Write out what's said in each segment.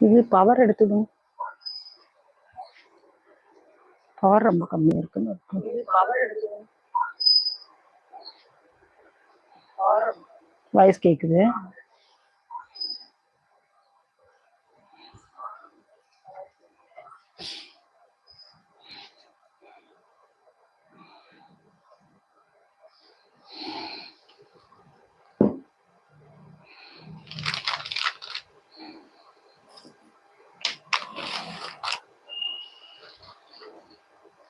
இது power எடுத்துடும். Power ரொம்ப கம்மியா இருக்குன்னு அர்த்தம். வாய்ஸ் கேக்குது.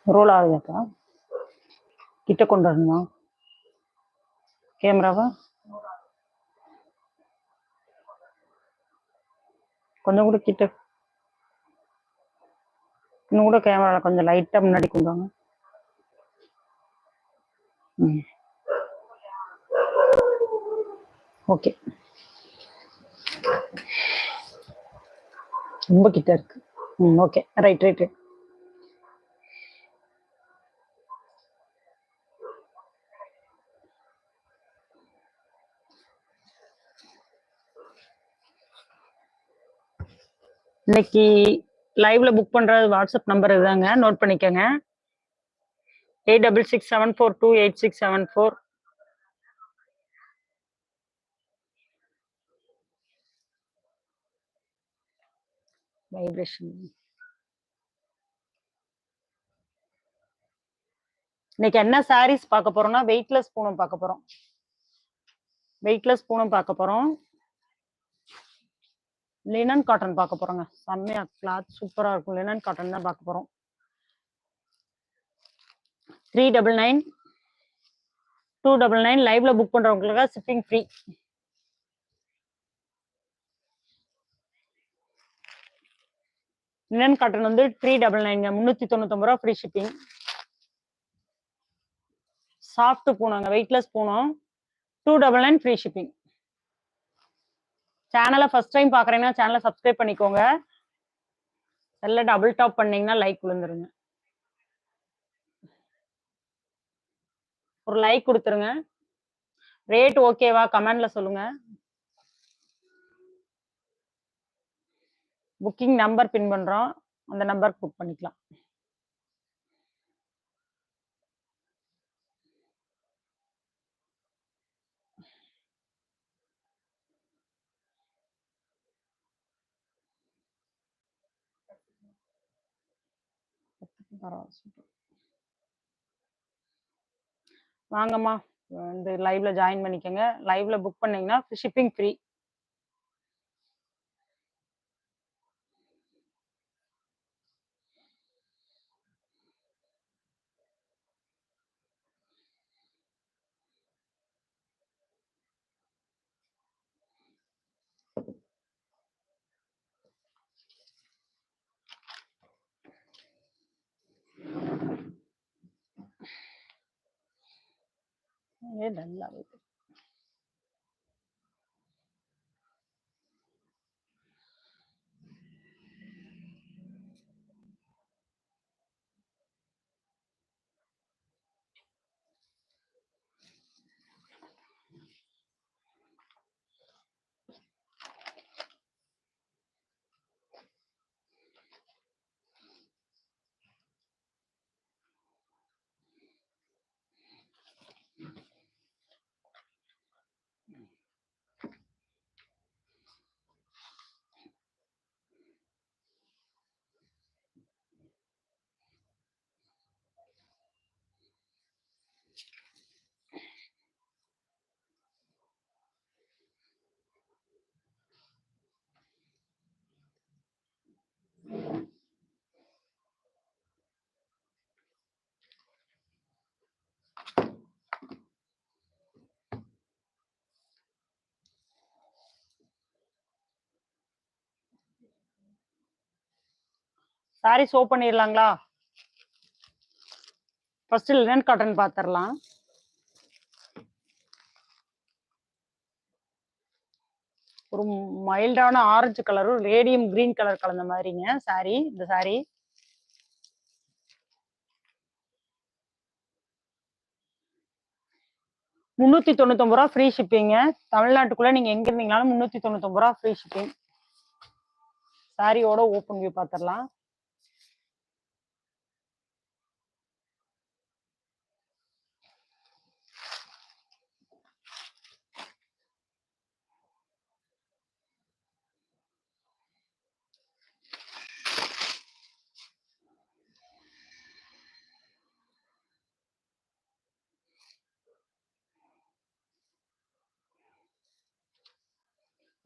ரோல் ஆகுதாக்கா கிட்ட கொண்டு வரணுமா? கேமராவா கொஞ்சம் கூட கிட்ட இன்னும் கூட கேமரா கொஞ்சம் லைட்டா முன்னாடி கொண்டு வாங்க. ம். ஓகே ரொம்ப கிட்ட இருக்கு. ம் ஓகே ரைட் ரைட் ரைட் இன்னைக்கு லைவ்ல புக் பண்றது வாட்ஸ்அப் நம்பர் இதுதாங்க. நோட் பண்ணிக்கோங்க. Eight double six seven four two eight six seven four vibration இன்னைக்கு என்ன சாரீஸ் பார்க்க போறோம்னா வெயிட்லெஸ் பூனம் பார்க்க போறோம். வெயிட்லெஸ் பூனம் பார்க்க போறோம். லினன் காட்டன் பார்க்க போறோங்க. செம்மையா கிளாத் சூப்பரா இருக்கும். லினன் காட்டன் தான் பார்க்க போறோம். Three double nine two double nine லைவ்ல புக் பண்றவங்களுக்கு ஷிப்பிங் ஃப்ரீ லினன் காட்டன் வந்து த்ரீ டபுள் நைன்ங்க முந்நூற்றி தொண்ணூத்தொம்பது ரூபா free shipping soft பூனங்க. Weightless Poonam. Two double nine free shipping சேனலை ஃபர்ஸ்ட் டைம் பார்க்குறீங்கன்னா சேனலை சப்ஸ்கிரைப் பண்ணிக்கோங்க. செல்ல டபுள் டாப் பண்ணீங்கன்னா லைக் விழுந்துருங்க. ஒரு லைக் கொடுத்துருங்க. ரேட் ஓகேவா கமெண்ட்ல சொல்லுங்க. புக்கிங் நம்பர் பின் பண்றோம். அந்த நம்பருக்கு புக் பண்ணிக்கலாம். பரவாயில்ல சூப்பர் வாங்கம்மா வந்து லைவ்ல ஜாயின் பண்ணிக்கோங்க. லைவ்ல புக் பண்ணீங்கன்னா ஷிப்பிங் ஃப்ரீ நல்லா இருக்கு சாரி ஷோ பண்ணிடலாங்களா? ஃபர்ஸ்ட் லினன் காட்டன் பார்த்துடலாம் ஒரு மைல்டான ஆரஞ்சு கலரும் ரேடியம் கிரீன் கலர் கலந்த மாதிரிங்க சாரி இந்த சாரி முந்நூற்றி தொண்ணூத்தொம்பது ரூபா ஃப்ரீ ஷிப்பிங்க தமிழ்நாட்டுக்குள்ளே நீங்கள் எங்கே இருந்தீங்கனாலும் முந்நூற்றி தொண்ணூத்தொம்பது ரூபா ஃப்ரீ ஷிப்பிங் சாரியோட ஓப்பன் வியூ பார்த்துடலாம்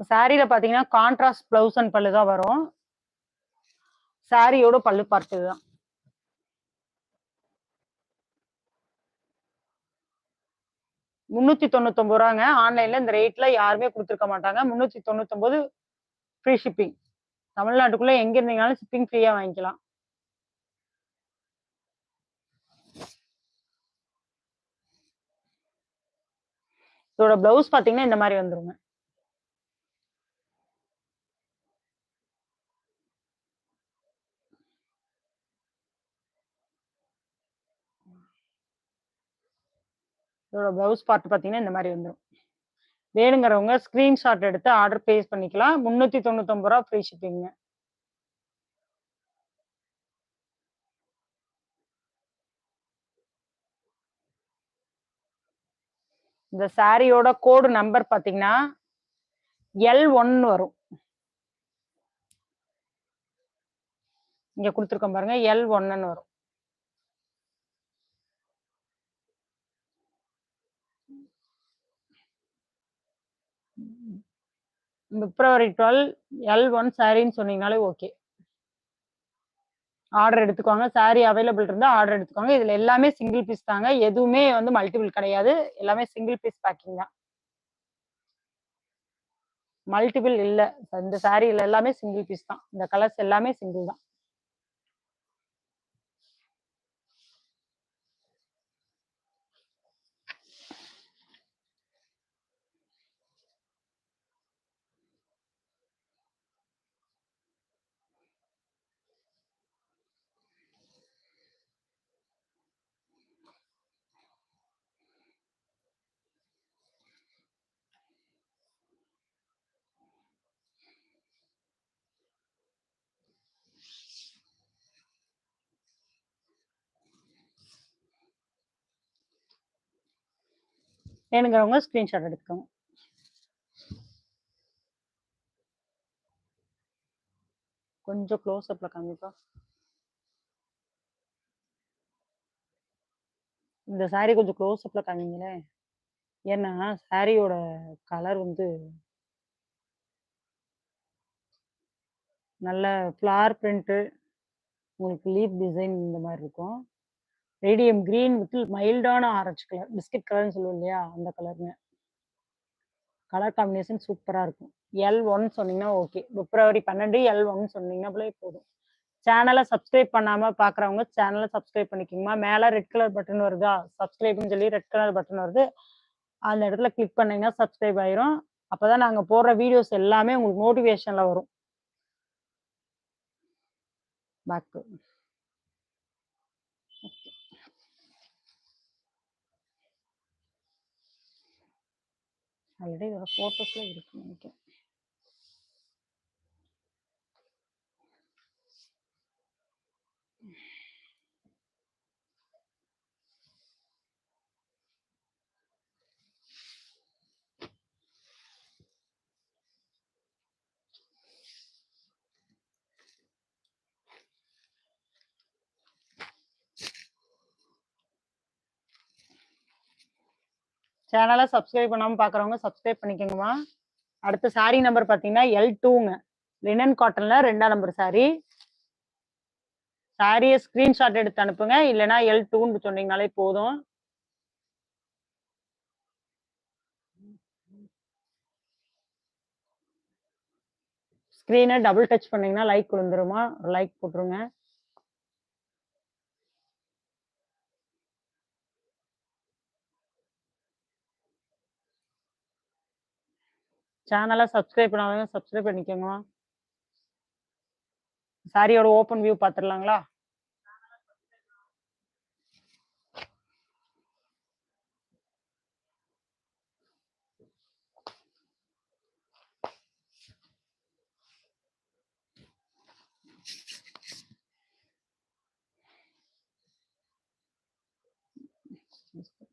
சாரியில பாத்தீங்கன்னா கான்ட்ராஸ்ட் பிளவுஸ் அண்ட் பல்லு தான் வரும். சாரியோட பல்லு பார்த்து தான். முன்னூத்தி தொண்ணூத்தொன்பது ரூபாங்க. ஆன்லைன்ல இந்த ரேட்ல யாருமே கொடுத்துருக்க மாட்டாங்க. முன்னூத்தி தொண்ணூத்தொன்பது ஃப்ரீ ஷிப்பிங் தமிழ்நாட்டுக்குள்ள எங்க இருந்தீங்கனாலும் ஷிப்பிங் ஃப்ரீயா வாங்கிக்கலாம். இதோட பிளவுஸ் பாத்தீங்கன்னா இந்த மாதிரி வந்துருங்க. இதோட ப்ளவுஸ் பார்ட் பார்த்தீங்கன்னா இந்த மாதிரி வந்துடும் வேணுங்கிறவங்க ஸ்கிரீன்ஷாட் எடுத்து ஆர்டர் பேஸ் பண்ணிக்கலாம். முந்நூற்றி தொண்ணூத்தொம்பது ரூபா ஃப்ரீ ஷிப்பிங்க இந்த சாரியோட கோடு நம்பர் பார்த்தீங்கன்னா எல் ஒன் வரும். இங்க கொடுத்துருக்கோம் பாருங்க எல் ஒன்னு வரும். பிப்ரவரி டுவெல் எல் ஒன் சாரின்னு சொன்னீங்கனாலே ஓகே. ஆர்டர் எடுத்துக்கோங்க. சாரி அவைலபிள் இருந்தால் ஆர்டர் எடுத்துக்கோங்க. இதில் எல்லாமே சிங்கிள் பீஸ் தாங்க. எதுவுமே வந்து மல்டிபிள் கிடையாது. எல்லாமே சிங்கிள் பீஸ் பேக்கிங் தான். மல்டிபிள் இல்லை. இந்த சாரியில் எல்லாமே சிங்கிள் பீஸ் தான். இந்த கலர்ஸ் எல்லாமே சிங்கிள் தான். வேணுங்கிறவங்க ஸ்க்ரீன்ஷாட் எடுத்துக்கோங்க. கொஞ்சம் க்ளோஸ் அப்ல காமிப்பா. இந்த சாரி கொஞ்சம் க்ளோஸ் அப்ல காமிங்களேன். ஏன்னா சாரியோட கலர் வந்து நல்ல ஃப்ளார் பிரிண்ட்டு உங்களுக்கு லீப் டிசைன் இந்த மாதிரி இருக்கும். ரேடியம் கிரீன் வித் மைல்டான ஆரஞ்சு கலர் பிஸ்கட் கலர்னு சொல்லுவோம் இல்லையா அந்த கலருங்க. கலர் காம்பினேஷன் சூப்பராக இருக்கும். எல் ஒன் சொன்னீங்கன்னா ஓகே. பிப்ரவரி பன்னெண்டு எல் ஒன் சொன்னீங்கன்னா போதும். சேனலை சப்ஸ்கிரைப் பண்ணாமல் பார்க்குறவங்க சேனலை சப்ஸ்கிரைப் பண்ணிக்கிங்கம்மா. மேலே ரெட் கலர் பட்டன் வருதா? சப்ஸ்கிரைப்னு சொல்லி ரெட் கலர் பட்டன் வருது. அந்த இடத்துல கிளிக் பண்ணீங்கன்னா சப்ஸ்கிரைப் ஆயிரும். அப்போ தான் நாங்கள் போடுற வீடியோஸ் எல்லாமே உங்களுக்கு நோட்டிஃபிகேஷனில் வரும். பேக்கு ஆல்ரெடி இதோட ஃபோட்டோஸ்லாம் இருக்கு நினைக்கிறேன். சேனலை சப்ஸ்கிரைப் பண்ணாமல் பார்க்குறவங்க சப்ஸ்கிரைப் பண்ணிக்கோங்கம்மா. அடுத்த சாரீ நம்பர் பார்த்தீங்கன்னா எல் டூங்க லினன் காட்டனில் ரெண்டாம் நம்பர் சாரீ சாரியை ஸ்க்ரீன்ஷாட் எடுத்து அனுப்புங்க. இல்லைனா எல் டூன்னு சொன்னீங்கனாலே போதும். ஸ்க்ரீனை டபுள் டச் பண்ணீங்கன்னா லைக் விழுந்துருமா லைக் போட்டுருங்க. சேனலை சப்ஸ்கிரைப் பண்ணாதவங்க சப்ஸ்கிரைப் பண்ணிக்கோங்க சாரியோட ஓப்பன் வியூ பார்த்துடலாங்களா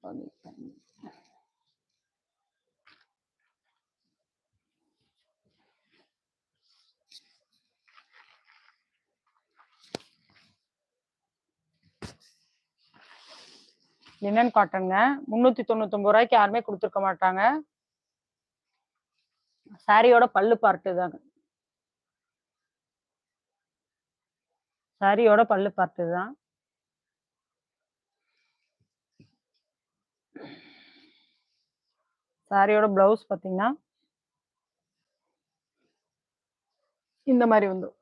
funny. லினன் காட்டனுங்க முந்நூற்றி தொண்ணூத்தொம்பது ரூபாய்க்கு யாருமே கொடுத்துருக்க மாட்டாங்க. சாரியோட பல்லு பார்ட்டு தாங்க சாரியோட பல்லு பார்ட்டு தான். சாரியோட பிளவுஸ் பார்த்தீங்கன்னா இந்த மாதிரி வந்துடும்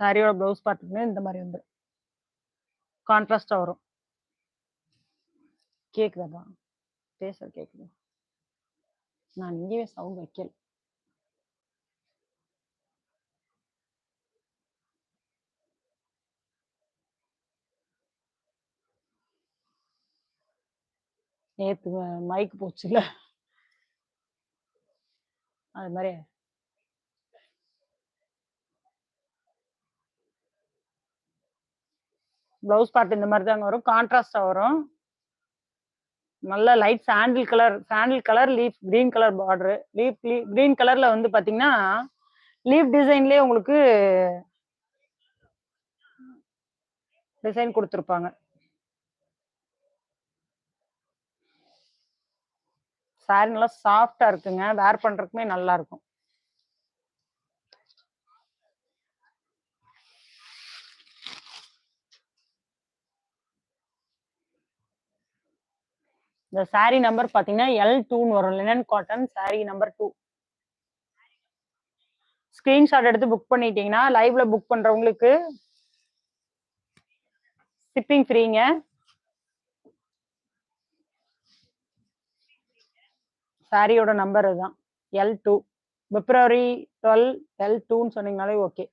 சாரியோட பிளவுஸ் பார்த்துக்குன்னா இந்த மாதிரி வந்துடும் கான்ட்ராஸ்டாக வரும். கேக்குதாப்பா பேச கேக்குது. நான் இங்கேயே சவுண்ட் வைக்கல. நேத்து மைக் போச்சுல அது மாதிரி. ப்ளவுஸ் பார்ட் இந்த மாதிரி தாங்க வரும். கான்ட்ராஸ்டா வரும். நல்ல light sandal colour sandal colour leaf green colour border leaf green கலர்ல வந்து பார்த்தீங்கன்னா லீஃப் டிசைன்லேயே உங்களுக்கு டிசைன் கொடுத்துருப்பாங்க. சாரி நல்லா சாஃப்டா இருக்குங்க. வேர் பண்றதுக்குமே நல்லா இருக்கும். இந்த சாரி நம்பர் பாத்தீங்கன்னா எல் டூன்னு வரும். Linen cotton sari number two screenshot எடுத்து புக் பண்ணிட்டீங்கன்னா லைவ்ல புக் பண்றவங்களுக்கு ஷிப்பிங் ஃப்ரீங்க சாரியோட நம்பர் இதுதான். L two February twelve L டூன்னு சொன்னீங்கனாலே ஓகே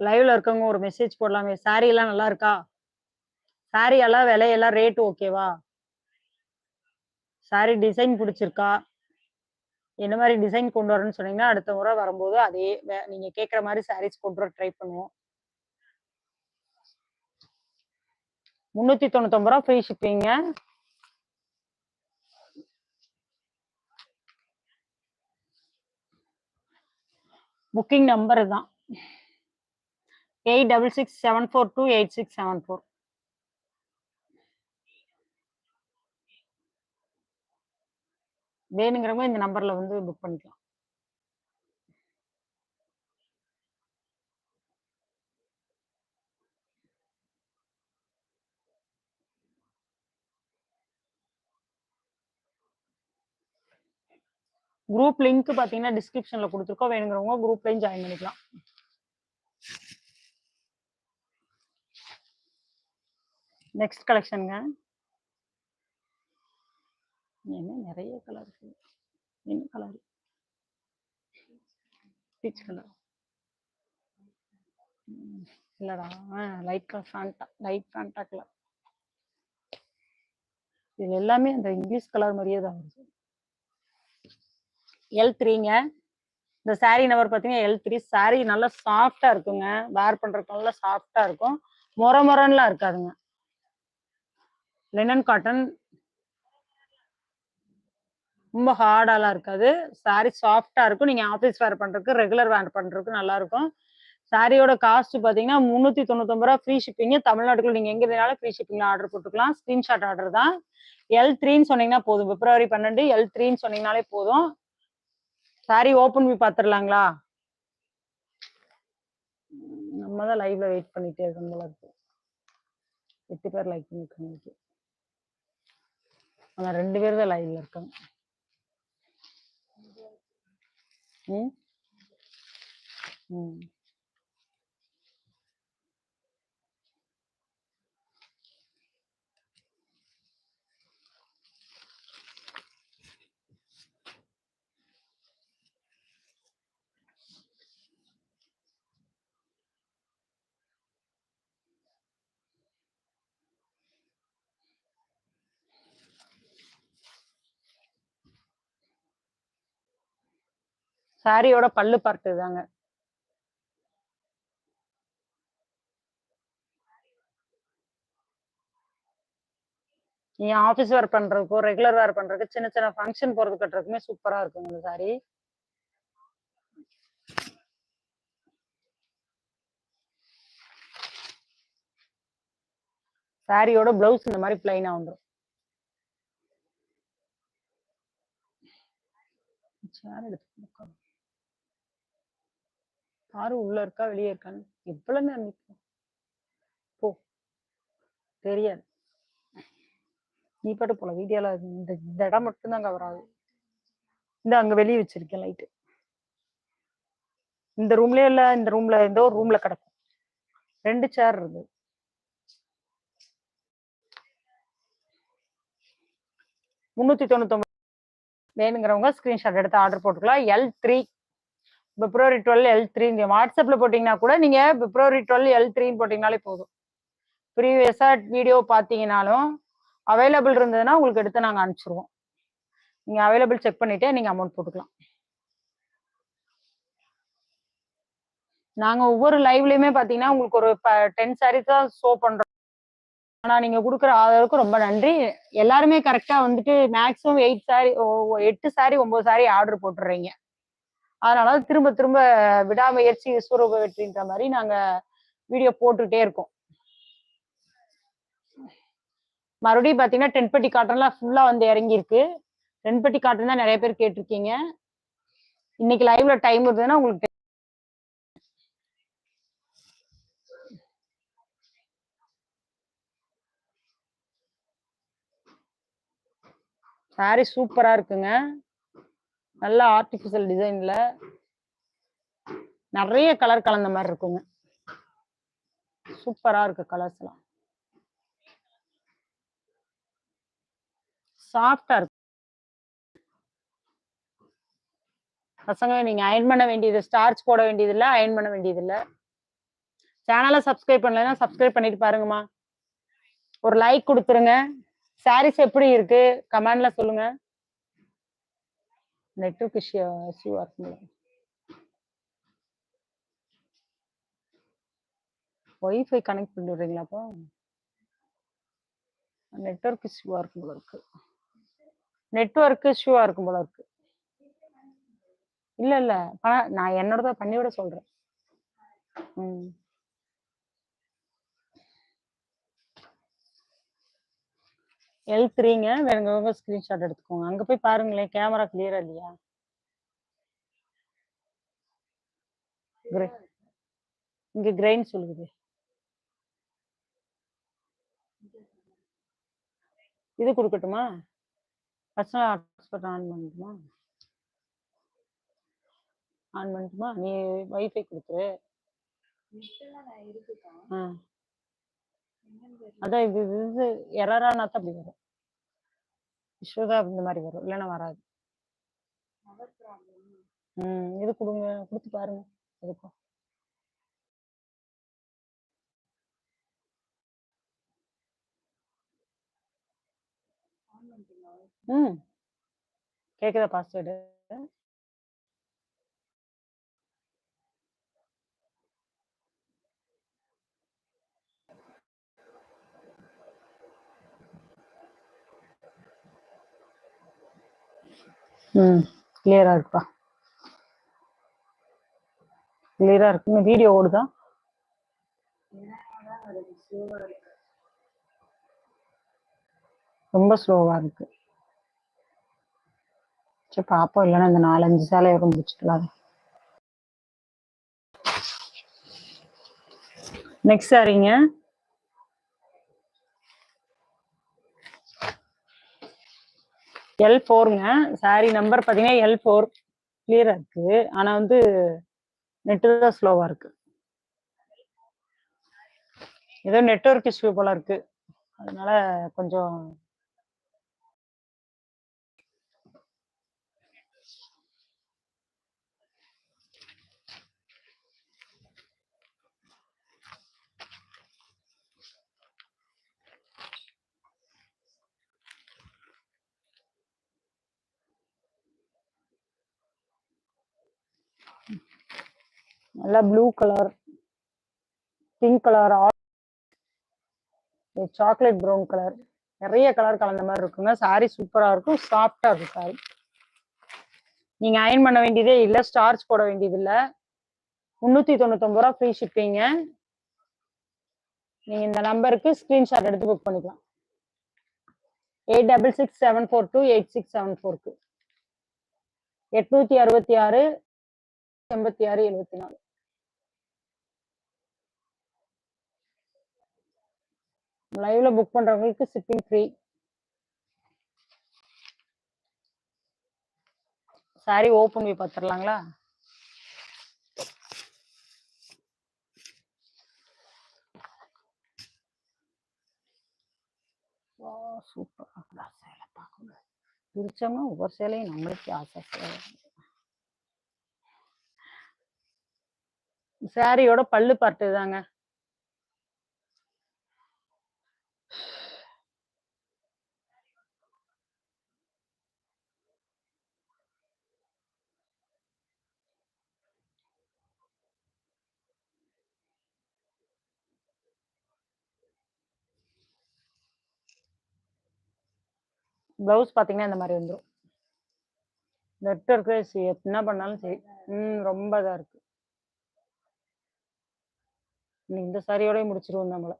லைவ்ல இருக்கவங்க ஒரு மெசேஜ் போடலாமே சாரி எல்லாம் நல்லா இருக்கா? சாரி எல்லாம் விலையெல்லாம் ரேட் ஓகேவா சாரி டிசைன் பிடிச்சிருக்கா? என்ன மாதிரி டிசைன் கொண்டு வரேன்னு சொன்னீங்கன்னா அடுத்த முறை வரும்போது அதே வே- நீங்க கேட்குற மாதிரி சாரீஸ் கொண்டு வர ட்ரை பண்ணுவோம். முன்னூத்தி தொண்ணூத்தொம்பது ரூபா ஃப்ரீ ஷிப்பிங்க புக்கிங் நம்பர் தான். Eight double six seven four two eight six seven four வேணுங்கிறவங்க இந்த நம்பர்ல வந்து புக் பண்ணிக்கலாம். குரூப் லிங்க் பாத்தீங்கன்னா டிஸ்கிரிப்ஷன்ல கொடுத்துருக்கோம். வேணுங்கிறவங்க குரூப்லயும் ஜாயின் பண்ணிக்கலாம். நெக்ஸ்ட் கலெக்ஷனுங்க என்ன நிறைய கலர் என்ன கலர் பீச் கலர் இல்லடா. Light colour Fanta light Fanta colour இது எல்லாமே அந்த இங்கிலீஷ் கலர் மாதிரியே தான் வருது. எல் த்ரீங்க இந்த சாரீ நம்பர் பார்த்தீங்கன்னா எல் த்ரீ சாரீ நல்லா சாஃப்டா இருக்குங்க. வேர் பண்றதுக்கு நல்லா சாஃப்டா இருக்கும். மொர மொரன்லாம் இருக்காதுங்க. லினன் காட்டன் ரொம்ப ஹார்டாலாம் இருக்காது. saree சாஃப்டா இருக்கும். நீங்க ஆஃபீஸ் வேர் பண்றதுக்கு ரெகுலர் வேர் பண்றதுக்கு நல்லா இருக்கும். சாரியோட காஸ்ட் பாத்தீங்கன்னா முந்நூற்றி தொண்ணூத்தொம்பது ரூபா ஃப்ரீ ஷிப்பிங் தமிழ்நாட்டுக்குள்ள நீங்க எங்க இருந்தாலும் ஃப்ரீ ஷிப்பிங்ல ஆர்டர் போட்டுக்கலாம். ஸ்கிரீன்ஷாட் ஆர்டர் தான். எல் த்ரீன்னு சொன்னீங்கன்னா போதும். பிப்ரவரி பன்னெண்டு எல் த்ரீன்னு சொன்னீங்கனாலே போதும். சாரி ஓப்பன் போய் பாத்துடலாங்களா நம்ம தான் லைவ்ல வெயிட் பண்ணிட்டே இருக்கோம் போல இருக்கு. எட்டு பேர் லைக் பண்ணிருக்காங்க ஆனா ரெண்டு பேர் தான் லைவ்ல இருக்காங்க. ம்? ம். சாரியோட பல்லு பார்ட்டு தாங்க நீ ஆஃபீஸ் வேர் பண்றதுக்கோ ரெகுலர் வேர் பண்றதுக்கு சின்ன சின்ன ஃபங்க்ஷன் போறது கட்டுறதுக்குமே சூப்பரா இருக்கும் இந்த சாரி சாரியோட பிளவுஸ் இந்த மாதிரி பிளைனா வந்துடும் சாரி எடுத்து உட்காரு. உள்ள இருக்கா வெளியே இருக்கான்னு எவ்வளவு நேரம் போ. தெரியாது. நீ பாட்டு போல வீடியோல இந்த இந்த இடம் மட்டும்தான் கவராது இந்த அங்க வெளியே வச்சிருக்கேன் லைட்டு இந்த ரூம்லயே இல்ல இந்த ரூம்ல ஏதோ ஒரு ரூம்ல கிடக்கும். ரெண்டு சேர் இருக்கு. முன்னூத்தி தொண்ணூத்தி வேணுங்கிறவங்க ஸ்கிரீன்ஷாட் எடுத்து ஆர்டர் போட்டுக்கலாம். L three February twelve L three வாட்ஸ்அப்பில் வாட்ஸ்அப்ல போட்டீங்கன்னா கூட நீங்க பிப்ரவரி டுவெல் எல் த்ரீன்னு போட்டீங்கனாலே போதும். ப்ரீவியஸா வீடியோ பார்த்தீங்கனாலும் அவைலபிள் இருந்ததுன்னா உங்களுக்கு எடுத்து நாங்கள் அனுப்பிச்சிருவோம். நீங்க அவைலபிள் செக் பண்ணிவிட்டே நீங்க அமௌண்ட் போட்டுக்கலாம். நாங்க ஒவ்வொரு லைவ்லயுமே பாத்தீங்கன்னா உங்களுக்கு ஒரு டென் சாரீஸ் தான் ஷோ பண்றோம். ஆனா நீங்க கொடுக்குற ஆதரவுக்கு ரொம்ப நன்றி. எல்லாருமே கரெக்டா வந்துட்டு மேக்ஸிமம் எயிட் சாரி எட்டு சாரி ஒன்பது சாரி ஆர்டர் போட்டுறீங்க. அதனால திரும்ப திரும்ப விடாமுயற்சி விஸ்வரூப வெற்றின்ற மாதிரி நாங்க வீடியோ போட்டுட்டே இருக்கோம். மறுபடியும் பாத்தீங்கன்னா டென்பட்டி காட்டன்லாம் ஃபுல்லா வந்து இறங்கியிருக்கு. டென்பட்டி காட்டன் தான் நிறைய பேர் கேட்டிருக்கீங்க. இன்னைக்கு லைவ்ல டைம் இருந்ததுன்னா உங்களுக்கு சாரி சூப்பரா இருக்குங்க. நல்ல ஆர்டிபிஷியல் டிசைன்ல நிறைய கலர் கலந்த மாதிரி இருக்குங்க. சூப்பரா இருக்கு கலர்ஸ் எல்லாம். சாஃப்டா இருக்கு. பசங்க நீங்க அயன் பண்ண வேண்டியது ஸ்டார்ச் போட வேண்டியது இல்ல அயன் பண்ண வேண்டியது இல்ல சேனலை சப்ஸ்கிரைப் பண்ணலன்னா சப்ஸ்கிரைப் பண்ணிட்டு பாருங்கம்மா. ஒரு லைக் கொடுத்துருங்க. சாரீஸ் எப்படி இருக்கு? கமெண்ட்ல சொல்லுங்க. நெட்வொர்க் இஷ்யூ இஷ்யூ இருக்குங்களா ஒய்ஃபை கனெக்ட் பண்ணி விடுறீங்களா அப்போ? நெட்வொர்க் இருக்கும் போல இருக்கு. நெட்வொர்க் இஷ்யூவா இருக்கும் போல இருக்கு. இல்லை இல்லை. ப- நான் என்னோட தான் பண்ணி விட ம். எல் த்ரீங்க வேணுங்க ஸ்கிரீன்ஷாட் எடுத்துக்கோங்க. அங்க போய் பாருங்களேன் கேமரா கிளியரா இல்லையா. இங்க கிரைன் சொல்லுது. இது கொடுக்கட்டுமா? பர்சனல் ஹாட்ஸ்பாட் ஆன் பண்ணட்டுமா? ஆன் பண்ணட்டுமா? நீ வைஃபை கொடுத்துரு. ஆ. அதான் இது இது எரரானா தான் அப்படி வரும். இஷ்யூதா இந்த மாதிரி வரும். இல்லைன்னா வராது. ம் இது கொடுங்க. கொடுத்து பாருங்க. எதுக்கும் ம். கேக்குதா பாஸ்வேர்டு ம். கிளியரா இருக்குப்பா கிளியரா இருக்கு. வீடியோ ஓடுதா? ரொம்ப ஸ்லோவா இருக்கு. சரி பாப்போம். இல்லைன்னா இந்த நாலஞ்சு சேலையோட முடிச்சுக்கலாம் நெக்ஸ்ட் சாரிங்க எல் ஃபோருங்க சாரி நம்பர் பார்த்தீங்கன்னா எல் ஃபோர் கிளியராக இருக்கு. ஆனால் வந்து நெட்டு தான் ஸ்லோவாக இருக்கு. ஏதோ நெட்வொர்க் இஷ்யூ போல இருக்கு. அதனால கொஞ்சம் நல்லா blue colour pink colour chocolate brown colour நிறைய கலர் கலந்த மாதிரி இருக்குங்க. சாரி சூப்பரா இருக்கும். சாஃப்டா இருக்கும் சாரி நீங்க அயன் பண்ண வேண்டியதே இல்ல. ஸ்டார்ச் போட வேண்டியது இல்ல முன்னூத்தி தொண்ணூத்தொன்பது ரூபா ஃப்ரீ ஷிப்பிங்க நீங்க இந்த நம்பருக்கு ஸ்கிரீன்ஷாட் எடுத்து புக் பண்ணிக்கலாம். Eight double six seven four two eight six seven ஃபோருக்கு எட்நூத்தி அறுபத்தி ஆறு எண்பத்தி ஆறு எழுபத்தி நாலு. லைவ்ல புக் பண்றவங்களுக்கு ஷிப்பிங் ஃப்ரீ சாரி ஓப்பன் பண்ணி பார்த்துடலாங்களா சூப்பர் சேலை பார்க்கணும். பிரிச்சோம்னா ஒவ்வொரு சேலையும் நம்மளுக்கு ஆசை சேலை. சாரியோட பல்லு பார்ட்டு தாங்க ப்ளவுஸ் பார்த்தீங்கன்னா இந்த மாதிரி வந்துடும் நெட் இருக்கு என்ன பண்ணாலும் சரி. ம் ரொம்ப இதாக இருக்கு. இந்த சாரியோடய முடிச்சிருவோம் நம்மளை.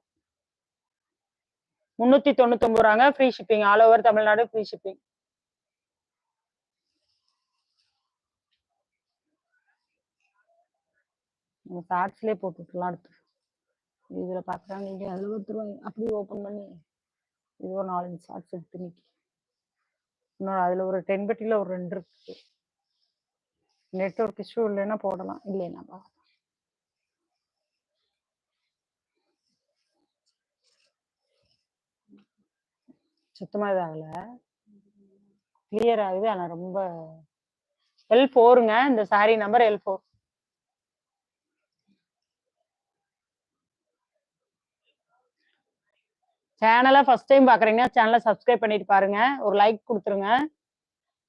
முந்நூற்றி தொண்ணூத்தொம்பது ரூபாங்க free shipping all over Tamil Nadu free shipping நம்ம ஷார்ட்ஸ்லேயே போட்டுக்கலாம் அடுத்து. இதில் பார்க்குறாங்க இங்கே எழுபத்தி ரூபாய். அப்படி ஓப்பன் பண்ணி இது ஒரு நாலஞ்சு ஷார்ட்ஸ் எடுத்து நிற்கி இன்னொரு அதில் ஒரு டென் பெட்டியில் ஒரு ரெண்டு இருக்கு. நெட்ஒர்க் இஷ்யூ இல்லைன்னா போடலாம். இல்லைன்னா பா சுத்தமாக இதாகல கிளியர் ஆகுது. ஆனால் ரொம்ப எல் ஃபோருங்க இந்த சாரி நம்பர் எல் ஃபோர் சேனலை ஃபர்ஸ்ட் டைம் பார்க்குறீங்கன்னா சேனலை சப்ஸ்கிரைப் பண்ணிட்டு பாருங்க. ஒரு லைக் கொடுத்துருங்க.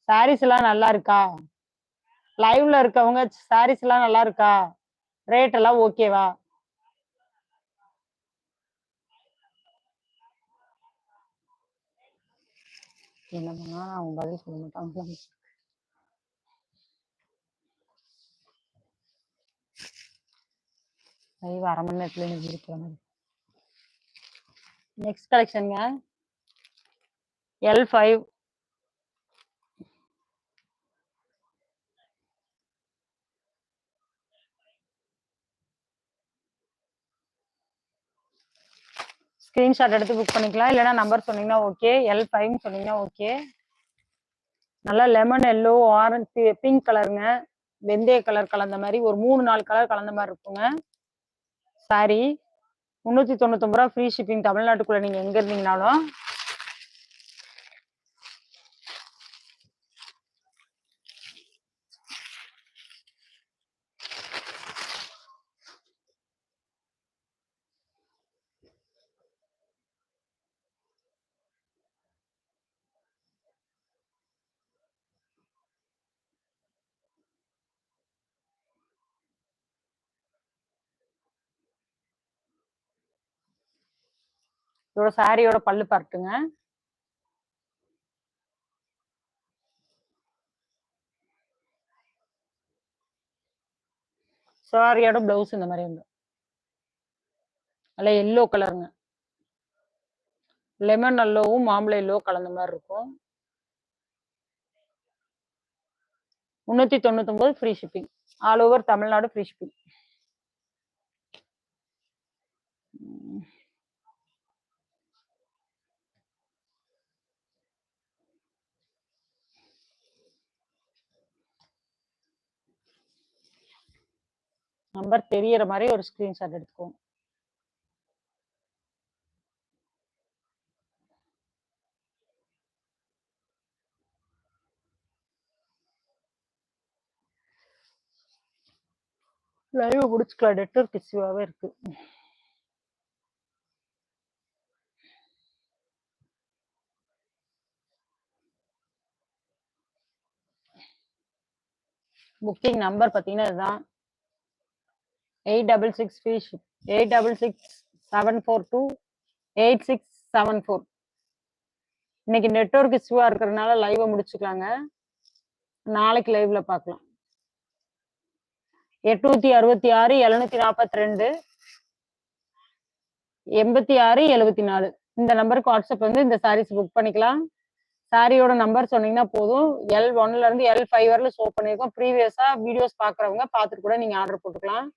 சாரீஸ் எல்லாம் நல்லா இருக்கா? லைவ்ல இருக்கவங்க சாரீஸ் எல்லாம் நல்லா இருக்கா? ரேட் எல்லாம் ஓகேவா என்ன பண்ணா அவங்க பதில் சொல்ல மாட்டாங்க லைவ் அரை மணி நேரத்துல எனக்கு இருக்கிற மாதிரி. நெக்ஸ்ட் கலெக்ஷனுங்க எல் ஃபைவ் ஸ்க்ரீன்ஷாட் எடுத்து புக் பண்ணிக்கலாம். இல்லைனா நம்பர் சொன்னீங்கன்னா ஓகே எல் ஃபைவ்னு சொன்னீங்கன்னா ஓகே நல்லா லெமன் எல்லோ ஆரஞ்சு பிங்க் கலருங்க வெந்தய கலர் கலந்த மாதிரி ஒரு மூணு நாலு கலர் கலந்த மாதிரி இருக்குங்க. சாரி முந்நூற்றி தொண்ணூத்தொம்பது ரூபா ஃப்ரீ ஷிப்பிங் தமிழ்நாட்டுக்குள்ளே நீங்கள் எங்கே இருந்தீங்கனாலும் இதோட சாரியோட பல்லு பார்ட்டுங்க. சாரியோட பிளவுஸ் இந்த மாதிரி வந்து நல்ல எல்லோ கலருங்க லெமன் எல்லோவும் மாம்பழம் எல்லோ கலந்த மாதிரி இருக்கும். முன்னூத்தி தொண்ணூத்தி ஒன்பது free shipping all over Tamil Nadu free shipping number தெரியற மாதிரி ஒரு ஸ்கிரீன்ஷாட் எடுத்துக்கோங்க லைவ் முடிச்சுக்கலாம் நெட்ஒர்க் இஷ்யூவாகவே இருக்கு. புக்கிங் நம்பர் பார்த்தீங்கன்னா இதுதான். Eight double six free eight double six seven four two eight six seven four இன்னைக்கு நெட்வொர்க் இஷ்யூவாக இருக்கிறதுனால லைவை முடிச்சுக்கலாங்க. நாளைக்கு லைவ்ல பார்க்கலாம். எட்நூத்தி அறுபத்தி ஆறு எழுநூத்தி நாற்பத்தி ரெண்டு எண்பத்தி ஆறு எழுபத்தி நாலு. இந்த நம்பருக்கு வாட்ஸ்அப் வந்து இந்த சாரீஸ் புக் பண்ணிக்கலாம். சாரியோட நம்பர் சொன்னீங்கன்னா போதும். எல் ஒன்ல இருந்து எல் ஃபைவ் வரல ஷோ பண்ணியிருக்கோம் ப்ரீவியஸா வீடியோஸ் பாக்குறவங்க பார்த்துட்டு கூட நீங்க ஆர்டர் போட்டுக்கலாம்.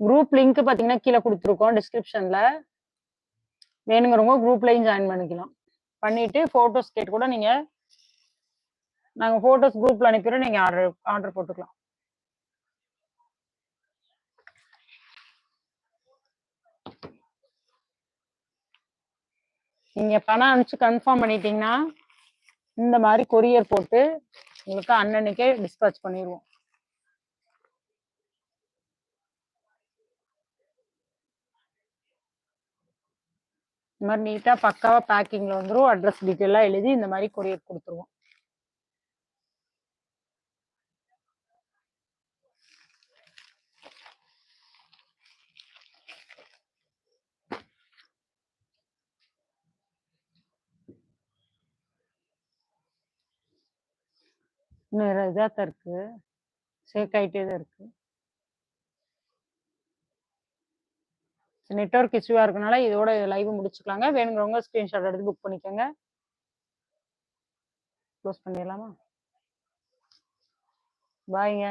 குரூப் லிங்க் பாத்தீங்கன்னா கீழே கொடுத்துருக்கோம் டிஸ்கிரிப்ஷன்ல வேணுங்கிறவங்க குரூப்லையும் ஜாயின் பண்ணிக்கலாம். பண்ணிட்டு போட்டோஸ் கேட்டு கூட நீங்க நாங்க போட்டோஸ் குரூப்ல அனுப்பிடுறோம் நீங்க ஆர்டர் ஆர்டர் போட்டுக்கலாம். நீங்க பணம் அனுப்பிச்சு கன்ஃபார்ம் பண்ணிட்டீங்கன்னா இந்த மாதிரி கொரியர் போட்டு உங்களுக்கு அன்னன்னைக்கே டிஸ்பேச் பண்ணிடுவோம். இந்த மாதிரி நீட்டா பக்காவா பேக்கிங்ல வந்துடும் அட்ரஸ் டீட்டெயிலாக எழுதி இந்த மாதிரி கொரியர் கொடுத்துருவோம். இன்னும் இதாக தான் இருக்கு? சேக் ஆகிட்டே தான் இருக்கு. நெட்ஒர்க் இஷ்யூவாக இருக்கனால இதோட லைவ் முடிச்சுக்கலாங்க. வேணுங்கிறவங்க ஸ்க்ரீன்ஷாட் எடுத்து புக் பண்ணிக்கோங்க. க்ளோஸ் பண்ணிடலாமா? பாய்ங்க